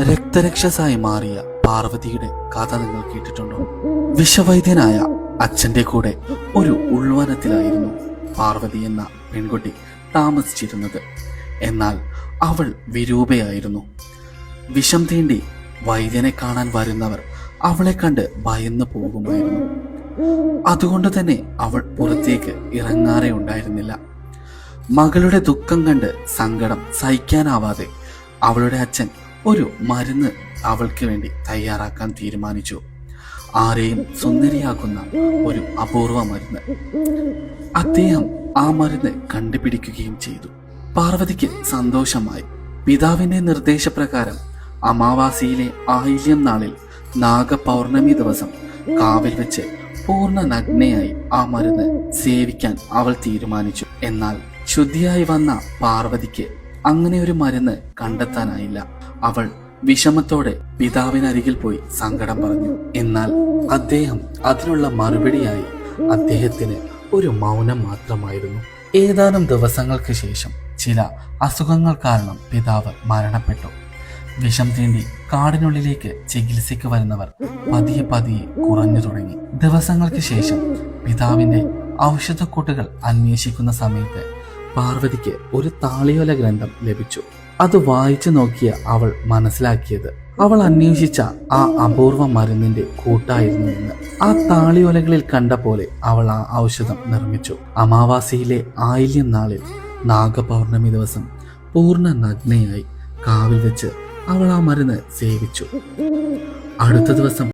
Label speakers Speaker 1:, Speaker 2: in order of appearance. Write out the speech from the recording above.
Speaker 1: രക്തരക്ഷസായി മാറിയ പാർവതിയുടെ കഥ നിങ്ങൾ കേട്ടിട്ടുണ്ടോ? വിഷവൈദ്യനായ അച്ഛന്റെ കൂടെ ഒരു ഉൾവനത്തിലായിരുന്നു പാർവതി എന്ന പെൺകുട്ടി താമസിച്ചിരുന്നത്. എന്നാൽ അവൾ വിരൂപയായിരുന്നു. വിഷം തീണ്ടി വൈദ്യനെ കാണാൻ വരുന്നവർ അവളെ കണ്ട് ഭയന്നു പോകുമായിരുന്നു. അതുകൊണ്ട് തന്നെ അവൾ പുറത്തേക്ക് ഇറങ്ങാറേ ഉണ്ടായിരുന്നില്ല. മകളുടെ ദുഃഖം കണ്ട് സങ്കടം സഹിക്കാനാവാതെ അവളുടെ അച്ഛൻ ഒരു മരുന്ന് അവൾക്ക് വേണ്ടി തയ്യാറാക്കാൻ തീരുമാനിച്ചു. ആരെയും സുന്ദരിയാക്കുന്ന ഒരു അപൂർവ മരുന്ന്. അദ്ദേഹം ആ മരുന്ന് കണ്ടുപിടിക്കുകയും ചെയ്തു. പാർവതിക്ക് സന്തോഷമായി. പിതാവിന്റെ നിർദ്ദേശപ്രകാരം അമാവാസിയിലെ ആയില്യം നാളിൽ നാഗപൗർണമി ദിവസം കാവിൽ വെച്ച് പൂർണ നഗ്നയായി ആ മരുന്ന് സേവിക്കാൻ അവൾ തീരുമാനിച്ചു. എന്നാൽ ശുദ്ധിയായി വന്ന പാർവതിക്ക് അങ്ങനെ ഒരു മരുന്ന് കണ്ടെത്താനായില്ല. അവൾ വിഷമത്തോടെ പിതാവിനരികിൽ പോയി സങ്കടം പറഞ്ഞു. എന്നാൽ അദ്ദേഹം അതിനുള്ള മറുപടിയായി അദ്ദേഹത്തിന് ഒരു മൗനം മാത്രമായിരുന്നു. ഏതാനും ദിവസങ്ങൾക്ക് ശേഷം ചില അസുഖങ്ങൾ കാരണം പിതാവ് മരണപ്പെട്ടു. വിഷം തീണ്ടി കാടിനുള്ളിലേക്ക് ചികിത്സയ്ക്ക് വരുന്നവർ പതിയെ പതിയെ കുറഞ്ഞു തുടങ്ങി. ദിവസങ്ങൾക്ക് ശേഷം പിതാവിന്റെ ഔഷധക്കൂട്ടുകൾ അന്വേഷിക്കുന്ന സമയത്ത് പാർവതിക്ക് ഒരു താളിയോല ഗ്രന്ഥം ലഭിച്ചു. അത് വായിച്ചു നോക്കിയ അവൾ മനസ്സിലാക്കിയത്. അവൾ അന്വേഷിച്ച ആ അപൂർവ മരുന്നിന്റെ കൂട്ടായിരുന്നു എന്ന്. ആ താളിയോലകളിൽ കണ്ട പോലെ അവൾ ആ ഔഷധം നിർമ്മിച്ചു. അമാവാസിയിലെ ആയില്യം നാളിൽ നാഗപൗർണമി ദിവസം പൂർണ നഗ്നയായി കാവിൽ വെച്ച് അവൾ ആ മരുന്ന് സേവിച്ചു. അടുത്ത ദിവസം